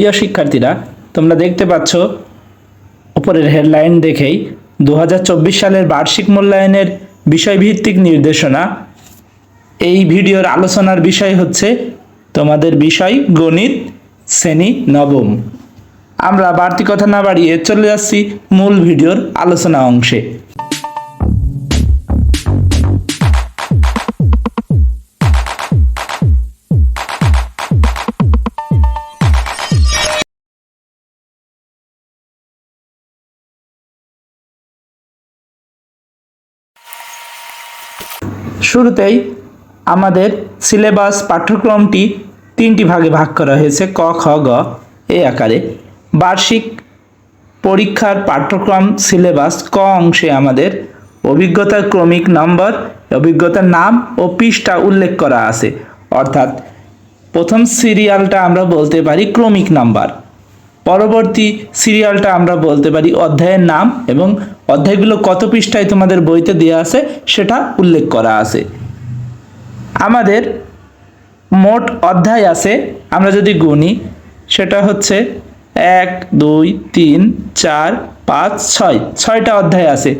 প্রিয় শিক্ষার্থীরা, তোমরা দেখতে পাচ্ছ, উপরের হেডলাইন দেখেই দু হাজার চব্বিশ সালের বার্ষিক মূল্যায়নের বিষয়ভিত্তিক নির্দেশনা। এই ভিডিওর আলোচনার বিষয় হচ্ছে তোমাদের বিষয় গণিত, শ্রেণি, নবম। আমরা বাড়তি কথা না বাড়িয়ে চলে যাচ্ছি মূল ভিডিওর আলোচনা অংশে। শুরুতেই আমাদের সিলেবাস পাঠ্যক্রমটি তিনটি ভাগে ভাগ করা হয়েছে, ক, খ, গ এই আকারে। বার্ষিক পরীক্ষার পাঠ্যক্রম সিলেবাস ক অংশে আমাদের অভিজ্ঞতার ক্রমিক নম্বর, অভিজ্ঞতার নাম ও পৃষ্ঠা উল্লেখ করা আছে। অর্থাৎ প্রথম সিরিয়ালটা আমরা বলতে পারি ক্রমিক নাম্বার। পরবর্তী সিরিয়ালটা আমরা বলতে পারি অধ্যায়ের নাম এবং অধ্যায়গুলো কত পৃষ্ঠায় তোমাদের বইতে দেওয়া আছে সেটা উল্লেখ করা আছে। আমাদের মোট অধ্যায় আছে, আমরা যদি গুনি, সেটা হচ্ছে এক, দুই, তিন, চার, পাঁচ, ছয়। ছয়টা অধ্যায় আছে।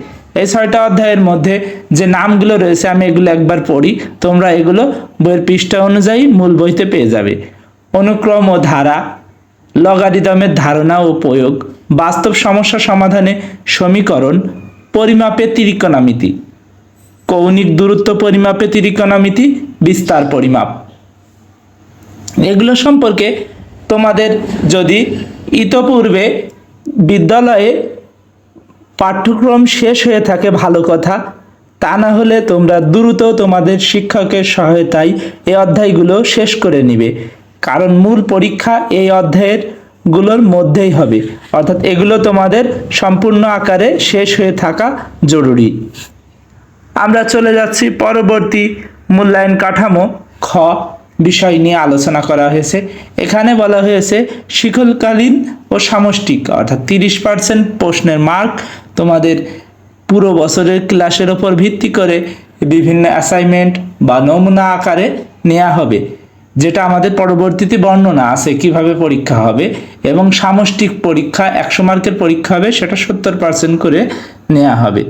এই ছয়টা অধ্যায়ের মধ্যে যে নামগুলো রয়েছে, আমি এগুলো একবার পড়ি, তোমরা এগুলো বইয়ের পৃষ্ঠা অনুযায়ী মূল বইতে পেয়ে যাবে। অনুক্রম ও ধারা লগারিদমের ধারণা ও প্রয়োগ, বাস্তব সমস্যা সমাধানে সমীকরণ, পরিমাপে তিরিকোণামিতি, কৌণিক দূরত্ব পরিমাপে তিরিকোণামিতি, বিস্তার পরিমাপ। এগুলো সম্পর্কে তোমাদের যদি ইতপূর্বে বিদ্যালয়ে পাঠ্যক্রম শেষ হয়ে থাকে ভালো কথা, তা না হলে তোমরা দ্রুত তোমাদের শিক্ষকের সহায়তায় এই অধ্যায়গুলো শেষ করে নিবে। কারণ মূল পরীক্ষা এই অধ্যায়েরগুলোর মধ্যেই হবে। অর্থাৎ এগুলো তোমাদের সম্পূর্ণ আকারে শেষ হয়ে থাকা জরুরি। আমরা চলে যাচ্ছি পরবর্তী মূল্যায়ন কাঠামো খ বিষয় নিয়ে আলোচনা করা হয়েছে। এখানে বলা হয়েছে, শিকলকালীন ও সামষ্টিক, অর্থাৎ তিরিশ পার্সেন্ট প্রশ্নের মার্ক তোমাদের পুরো বছরের ক্লাসের ওপর ভিত্তি করে বিভিন্ন অ্যাসাইনমেন্ট বা নমুনা আকারে নেওয়া হবে। যেটা আমাদের পরবর্তীতে বর্ণনা আছে, কীভাবে পরীক্ষা হবে এবং সামষ্টিক পরীক্ষা, একশো মার্কের পরীক্ষা হবে, সেটা সত্তর পার্সেন্ট করে নেওয়া হবে।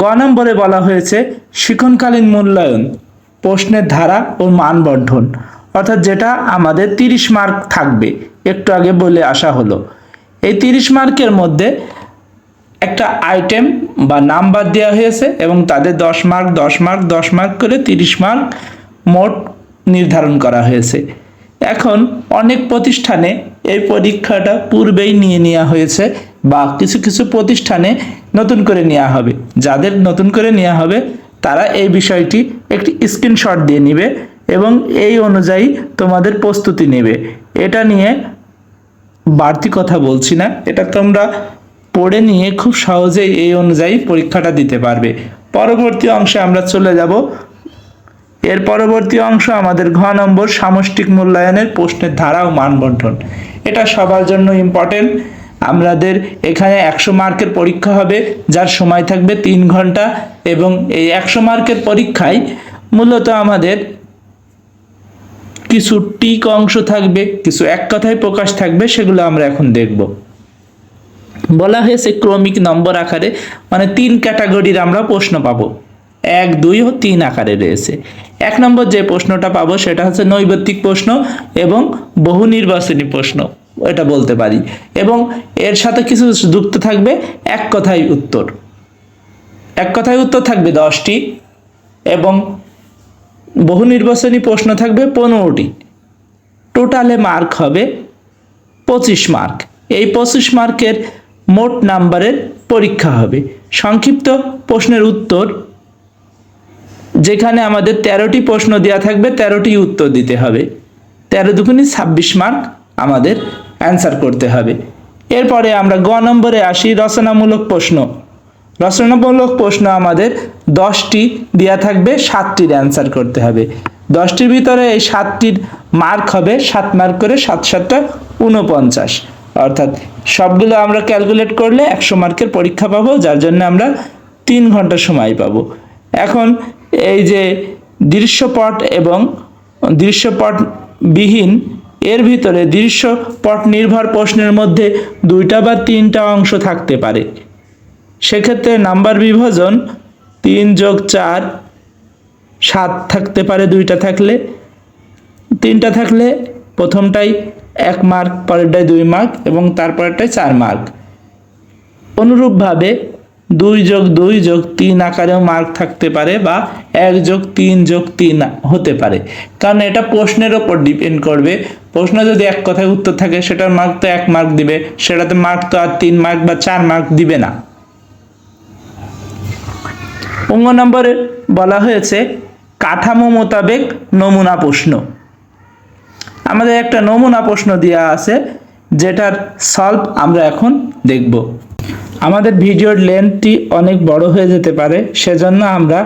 গ নম্বরে বলা হয়েছে শিক্ষণকালীন মূল্যায়ন, প্রশ্নের ধারা ও মান বন্টন অর্থাৎ যেটা আমাদের তিরিশ মার্ক থাকবে, একটু আগে বলে আসা হলো। এই তিরিশ মার্কের মধ্যে একটা আইটেম বা নাম্বার দেওয়া হয়েছে এবং তাদের দশ মার্ক দশ মার্ক দশ মার্ক করে তিরিশ মার্ক মোট নির্ধারণ করা হয়েছে। এখন অনেক প্রতিষ্ঠানে এই পরীক্ষাটা পূর্বেই নিয়ে নেওয়া হয়েছে বা কিছু কিছু প্রতিষ্ঠানে নতুন করে নেওয়া হবে। যাদের নতুন করে নেওয়া হবে, তারা এই বিষয়টি একটি স্ক্রিনশট দিয়ে নেবে এবং এই অনুযায়ী তোমাদের প্রস্তুতি নেবে। এটা নিয়ে বাড়তি কথা বলছি না। এটা তোমরা পড়ে নিয়ে খুব সহজেই এই অনুযায়ী পরীক্ষাটা দিতে পারবে। পরবর্তী অংশে আমরা চলে যাব। এর পরবর্তী অংশ আমাদের ঘ নম্বর সামষ্টিক মূল্যায়নের প্রশ্নের ধারা ও মান বন্টন এটা সবার জন্য ইম্পর্টেন্ট আমাদের এখানে একশো মার্কের পরীক্ষা হবে, যার সময় থাকবে তিন ঘণ্টা এবং এই একশো মার্কের পরীক্ষায় মূলত আমাদের কিছু টিক অংশ থাকবে, কিছু এক কথায় প্রকাশ থাকবে, সেগুলো আমরা এখন দেখব। বলা হয়েছে ক্রমিক নম্বর আকারে মানে তিন ক্যাটাগরির আমরা প্রশ্ন পাবো। এক, দুই ও তিন আকারে রয়েছে। এক নম্বর যে প্রশ্নটা পাবো সেটা হচ্ছে নৈবত্তিক প্রশ্ন এবং বহু নির্বাচনী প্রশ্ন, এটা বলতে পারি। এবং এর সাথে কিছু যুক্ত থাকবে এক কথায় উত্তর। এক কথায় উত্তর থাকবে দশটি এবং বহু নির্বাচনী প্রশ্ন থাকবে পনেরোটি। টোটালে মার্ক হবে পঁচিশ মার্ক এই পঁচিশ মার্কের মোট নাম্বারের পরীক্ষা হবে। সংক্ষিপ্ত প্রশ্নের উত্তর, যেখানে আমাদের তেরোটি প্রশ্ন দেওয়া থাকবে, তেরোটি উত্তর দিতে হবে। তেরো দুগুণি ছাব্বিশ মার্ক আমাদের অ্যান্সার করতে হবে। এরপরে আমরা গ নম্বরে আসি, রচনামূলক প্রশ্ন। রচনামূলক প্রশ্ন আমাদের দশটি দেওয়া থাকবে, সাতটির অ্যান্সার করতে হবে। দশটির ভিতরে এই সাতটির মার্ক হবে, সাত মার্ক করে সাত সাতটা উনপঞ্চাশ অর্থাৎ সবগুলো আমরা ক্যালকুলেট করলে একশো মার্কের পরীক্ষা পাবো, যার জন্য আমরা তিন ঘণ্টা সময় পাবো। এখন এই যে দৃশ্যপট এবং দৃশ্যপট বিহীন এর ভিতরে দৃশ্যপট নির্ভর প্রশ্নের মধ্যে দুইটা বা তিনটা অংশ থাকতে পারে। সেক্ষেত্রে নাম্বার বিভাজন তিন যোগ চার, সাত থাকতে পারে দুইটা থাকলে। তিনটা থাকলে প্রথমটাই এক মার্ক পরেরটাই দুই মার্ক এবং তারপরেরটাই চার মার্ক। অনুরূপভাবে দুই যোগ দুই যোগ তিন আকারেও মার্ক থাকতে পারে বা এক যোগ তিন যোগ তিন হতে পারে। কারণ এটা প্রশ্নের ওপর ডিপেন্ড করবে। প্রশ্ন যদি এক কথায় উত্তর থাকে, সেটার মার্ক তো এক মার্ক দিবে, সেটাতে মার্ক তো আর তিন মার্ক বা চার মার্ক দিবে না। অঙ্গ নম্বরে বলা হয়েছে, কাঠামো মোতাবেক নমুনা প্রশ্ন। আমাদের একটা নমুনা প্রশ্ন দেওয়া আছে, যেটার সলভ আমরা এখন দেখব। আমাদের ভিডিওর লেন্থটি অনেক বড় হয়ে যেতে পারে, সেজন্য আমরা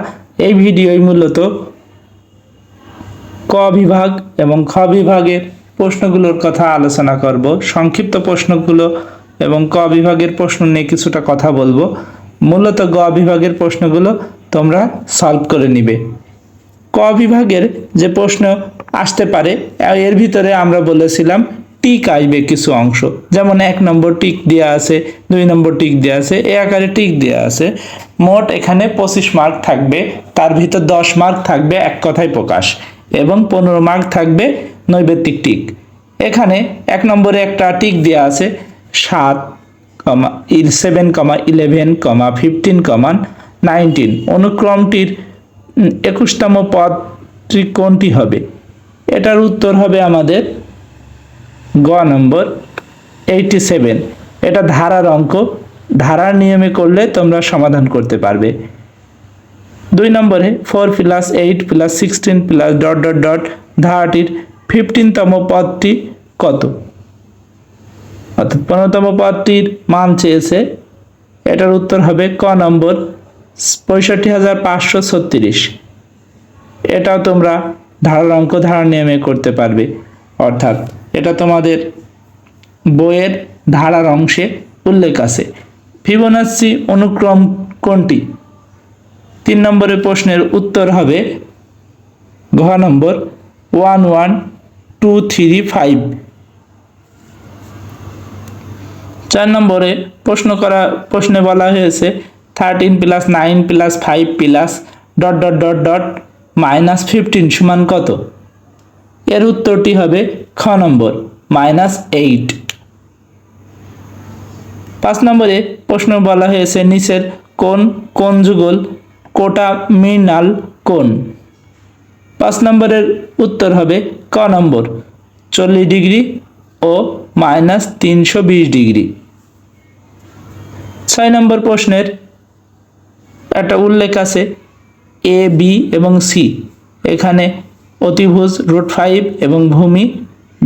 এই ভিডিওই মূলত ক বিভাগ এবং খ বিভাগের প্রশ্নগুলোর কথা আলোচনা করব, সংক্ষিপ্ত প্রশ্নগুলো এবং ক বিভাগের প্রশ্ন নিয়ে কিছুটা কথা বলব। মূলত গ বিভাগের প্রশ্নগুলো তোমরা সলভ করে নিবে। ক বিভাগের যে প্রশ্ন আসতে পারে। এর ভিতরে আমরা বলেছিলাম টিক আসবে কিছু অংশ। যেমন এক নম্বর টিক দেওয়া আছে, দুই নম্বর টিক দেওয়া আছে, এ আকারে টিক দেওয়া আছে। মোট এখানে পঁচিশ মার্ক থাকবে, তার ভিতর দশ মার্ক থাকবে এক কথায় প্রকাশ এবং পনেরো মার্ক থাকবে নৈবেত্তিক টিক। এখানে এক নম্বরে একটা টিক দেওয়া আছে, সাত কমা সেভেন কমা ইলেভেন কমা ফিফটিন কমা নাইনটিন। অনুক্রমটির একুশতম পদটি কোনটি হবে। এটার উত্তর হবে আমাদের গ নম্বর এইটি সেভেন এটা ধারার অঙ্ক। ধারার নিয়মে করলে তোমরা সমাধান করতে পারবে। দুই নম্বরে four plus eight plus sixteen plus dot dot dot ধারাটির ফিফটিনতম পদটি কত? অর্থাৎ পনেরোতম পদটির মান চেয়েছে। এটার উত্তর হবে ক নম্বর পঁয়ষট্টি হাজার পাঁচশো ছত্রিশ। এটাও তোমরা ধারার অঙ্ক ধারা নিয়মে করতে পারবে। অর্থাৎ এটা তোমাদের বইয়ের ধারার অংশে উল্লেখ আছে। ফিবোনাচ্চি অনুক্রম কোনটি? তিন নম্বরের প্রশ্নের উত্তর হবে ঘ নম্বর one one two three five. চার নম্বরে প্রশ্ন করা, প্রশ্নে বলা হয়েছে thirteen plus nine plus five plus dot dot dot dot minus fifteen সমান কত? এর উত্তরটি হবে খ নম্বর, মাইনাস এইট। পাঁচ নম্বরে প্রশ্ন বলা হয়েছে নিচের কোন কোন যুগল কোটা মিনাল কোন পাঁচ নম্বরের উত্তর হবে ক নম্বর, চল্লিশ ডিগ্রি ও মাইনাস তিনশো বিশ ডিগ্রি। ছয় নম্বর প্রশ্নের একটা উল্লেখ আছে এ বি এবং সি এখানে অতিভুজ, রুট ফাইভ এবং ভূমি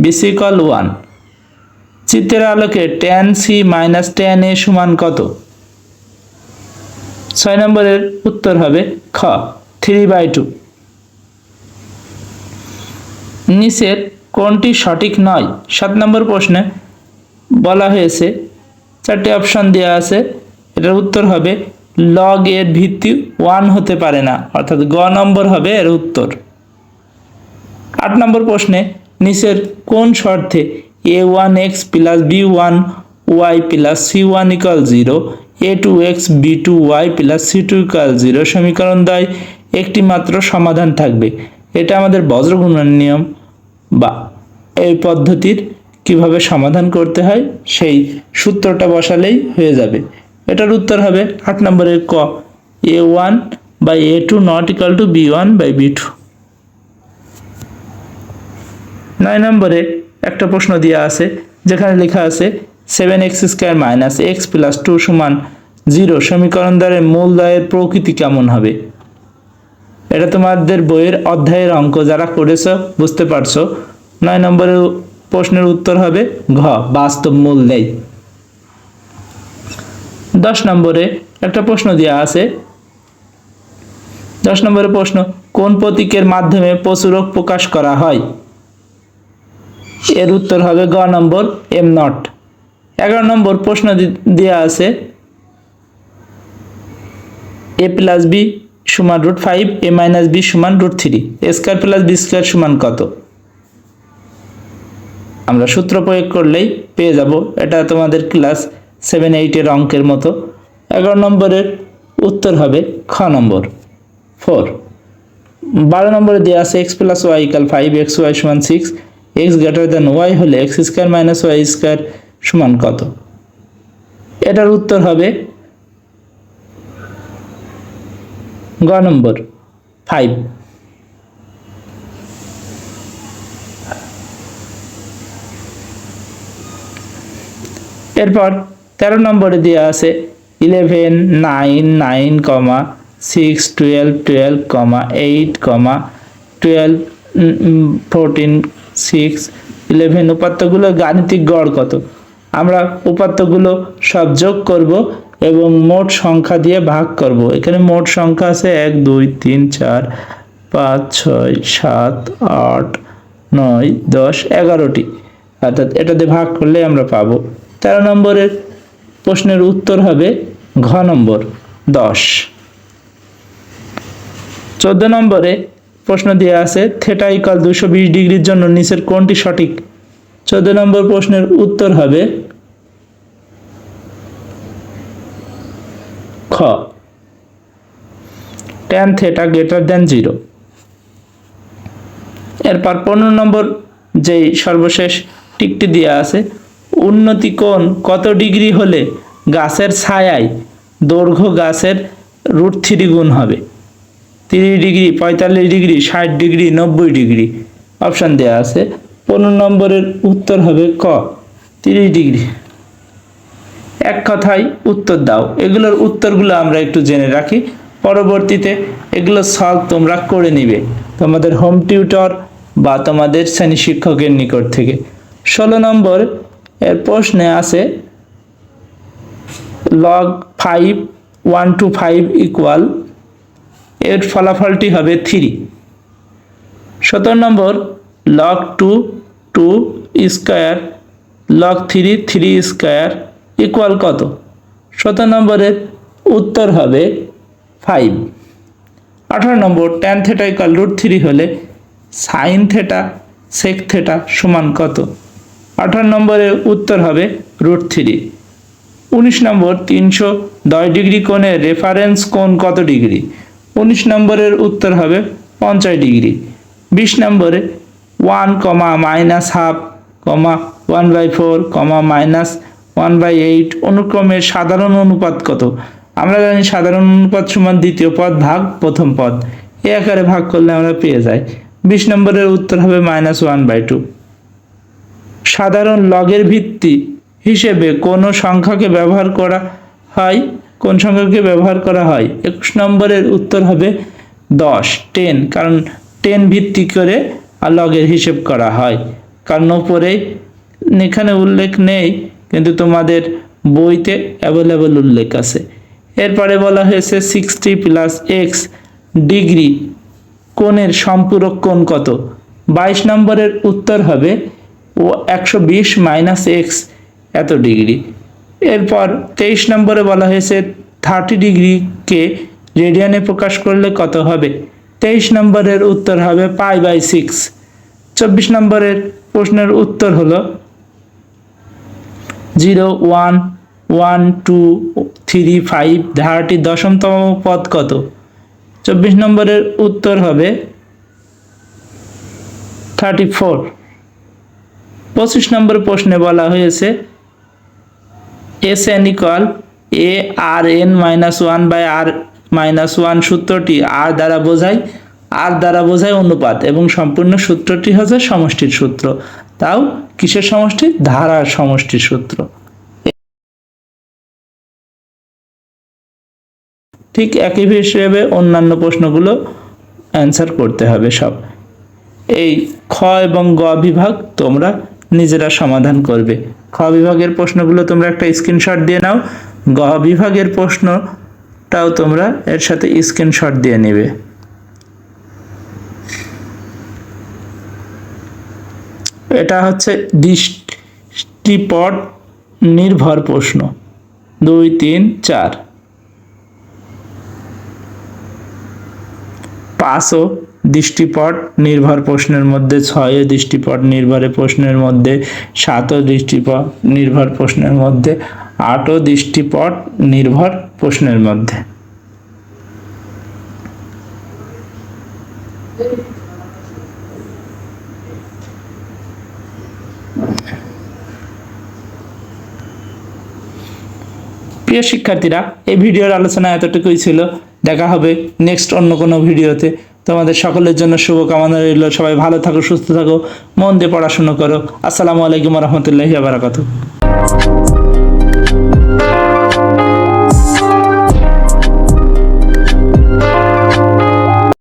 বিসিকল ওয়ান। চিত্রের আলোকে tan C minus tan A সমান কত? ছয় নম্বরের উত্তর হবে খ থ্রি বাই টু নিচের কোনটি সঠিক নয়? সাত নম্বর প্রশ্নে বলা হয়েছে, চারটি অপশন দেওয়া আছে। এটার উত্তর হবে লগ এর ভিত্তি ওয়ান হতে পারে না, অর্থাৎ গ নম্বর হবে এর উত্তর। আট নম্বর প্রশ্নে, নিচের কোন শর্তে A one x plus B one y plus C one equal zero A two x B two y plus C two equal zero সমীকরণ দ্বয় একটি মাত্র সমাধান থাকবে। এটা আমাদের বজ্রগুণন নিয়ম বা এই পদ্ধতির কীভাবে সমাধান করতে হয়, সেই সূত্রটা বসালেই হয়ে যাবে। এটার উত্তর হবে আট নম্বরের ক A one by A two not equal two B one by B two নয় নম্বরে একটা প্রশ্ন দেওয়া আছে, যেখানে লেখা আছে seven x square minus x plus two সমান জিরো সমীকরণ দ্বারা মূল দয়ের প্রকৃতি কেমন হবে? এটা তোমাদের বইয়ের অধ্যায়ের অঙ্ক, যারা করেছ বুঝতে পারছ। নয় নম্বরের প্রশ্নের উত্তর হবে ঘ, বাস্তব মূল নেই। দশ নম্বরে একটা প্রশ্ন দেওয়া আছে। দশ নম্বরের প্রশ্ন, কোন প্রতীকের মাধ্যমে প্রচুরক প্রকাশ করা হয়? এর উত্তর হবে গ নম্বর, এম নট। এগারো নম্বর প্রশ্ন দেওয়া আছে, এ প্লাস বি সমান root five, A minus B সমান root three. A square plus B square সমান কত? আমরা সূত্র প্রয়োগ করলেই পেয়ে যাব। এটা তোমাদের ক্লাস সেভেন এইটের অঙ্কের মতো। এগারো নম্বরের উত্তর হবে খ নম্বর। ফোর বারো নম্বরে দেওয়া আছে x plus y equal five x y সমান six x greater than y হলে x square minus y square সমান কত? এটার উত্তর হবে গ নম্বর ফাইভ এরপর তেরো নম্বরে দেওয়া আছে ইলেভেন নাইন নাইন কমা সিক্স টুয়েলভ টুয়েলভ কমা এইট কমা টুয়েলভ ফোরটিন সিক্স ইলেভেন উপাত্তগুলো গাণিতিক গড় কত? আমরা উপাত্তগুলো সব যোগ করব এবং মোট সংখ্যা দিয়ে ভাগ করব। এখানে মোট সংখ্যা আছে এক, দুই, তিন, চার, পাঁচ, ছয়, সাত, আট, নয়, দশ, এগারোটি। অর্থাৎ এটা দিয়ে ভাগ করলে আমরা পাবো। তেরো নম্বরের প্রশ্নের উত্তর হবে ঘ নম্বর, দশ। চোদ্দ নম্বরে প্রশ্ন দেওয়া আছে থেটা ইকাল দুশো বিশ ডিগ্রির জন্য নিচের কোনটি সঠিক? চোদ্দ নম্বর প্রশ্নের উত্তর হবে খ। Tan theta greater than zero এরপর পনেরো নম্বর যেই সর্বশেষ টিকটি দেওয়া আছে উন্নতি কোণ কত ডিগ্রি হলে গাছের ছায়ায় দৈর্ঘ্য গাছের রুট থ্রি গুণ হবে? তিরিশ ডিগ্রি, পঁয়তাল্লিশ ডিগ্রি, ষাট ডিগ্রি, নব্বই ডিগ্রি। অপশান দেওয়া আছে। পনেরো নম্বরের উত্তর হবে ক, তিরিশ ডিগ্রি। এক কথায় উত্তর দাও। এগুলোর উত্তরগুলো আমরা একটু জেনে রাখি। পরবর্তীতে এগুলো সলভ তোমরা করে নিবে তোমাদের হোম টিউটর বা তোমাদের শ্রেণি শিক্ষকের নিকট থেকে। ষোলো নম্বর এর প্রশ্নে আছে log five one two five equal এর ফলাফলটি হবে থ্রি সতেরো নম্বর log two two square log three three square equal কত? সতেরো নম্বরের উত্তর হবে ফাইভ আঠারো নম্বর tan theta equal root three হলে সাইন থেটা সেক থেটা সমান কত? আঠারো নম্বরের উত্তর হবে রুট থ্রি। উনিশ নম্বর তিনশো দশ ডিগ্রি কোণের রেফারেন্স কোণ কত ডিগ্রি? উনিশ নম্বরের উত্তর হবে পঞ্চাশ ডিগ্রি। বিশ নম্বরে one comma minus half comma one by four comma minus one by eight অনুক্রমের সাধারণ অনুপাত কত? আমরা জানি সাধারণ অনুপাত সমান দ্বিতীয় পদ ভাগ প্রথম পদ। এ আকারে ভাগ করলে আমরা পেয়ে যাই। বিশ নম্বরের উত্তর হবে মাইনাস ওয়ান বাই টু সাধারণ লগের ভিত্তি হিসেবে কোন সংখ্যাকে ব্যবহার করা হয়, কোন সংখ্যাকে ব্যবহার করা হয়? একুশ নম্বরের উত্তর হবে দশ টেন কারণ টেন ভিত্তি করে আর লগের হিসেব করা হয়। কারণ ওপরে এখানে উল্লেখ নেই, কিন্তু তোমাদের বইতে অ্যাভেলেবল উল্লেখ আছে। এরপরে বলা হয়েছে সিক্সটি প্লাস এক্স ডিগ্রি কোণের সম্পূরক কোণ কত? বাইশ নম্বরের উত্তর হবে ও একশো বিশ মাইনাস এক্স এত ডিগ্রি এরপর তেইশ নম্বরে বলা হয়েছে থার্টি ডিগ্রিকে রেডিয়ানে প্রকাশ করলে কত হবে? তেইশ নম্বরের উত্তর হবে পাই বাই সিক্স চব্বিশ নম্বরের প্রশ্নের উত্তর হলো zero one one two three five ধারাটির দশমতম পদ কত? চব্বিশ নম্বরের উত্তর হবে থার্টি ফোর পঁচিশ নম্বর প্রশ্নে বলা হয়েছে S N equal A R N minus one by R minus one সূত্রটি আর দ্বারা বোঝায় আর দ্বারা বোঝায় অনুপাত এবং সম্পূর্ণ সূত্রটি হচ্ছে সমষ্টির সূত্র। তাও কিসের সমষ্টি? ধারার সমষ্টির সূত্র। ঠিক একই হিসেবে অন্যান্য প্রশ্নগুলো অ্যান্সার করতে হবে সব। এই খ এবং গ বিভাগ তোমরা নিজেরা সমাধান করবে। খ বিভাগের প্রশ্নগুলো তোমরা একটা স্ক্রিনশট দিয়ে নাও। গ বিভাগের প্রশ্নটাও তোমরা এর সাথে স্ক্রিনশট দিয়ে নেবে। এটা হচ্ছে দৃষ্টিপট নির্ভর প্রশ্ন। দুই, তিন, চার। পাঁচ ও দৃষ্টিপট নির্ভর প্রশ্নের মধ্যে ছয় দৃষ্টিপট নির্ভরে প্রশ্নের মধ্যে সাত দৃষ্টিপট নির্ভর প্রশ্নের মধ্যে, আটও দৃষ্টিপট নির্ভর প্রশ্নের মধ্যে। প্রিয় শিক্ষার্থীরা, এই ভিডিওর আলোচনা এতটুকুই ছিল। দেখা হবে নেক্সট অন্য কোনো ভিডিওতে। তোমাদের সকলের জন্য শুভকামনা রইল। সবাই ভালো থাকো, সুস্থ থাকো, মন দিয়ে পড়াশুনো করো। আসসালামু আলাইকুম রহমতুল্লাহি আবরাকাতু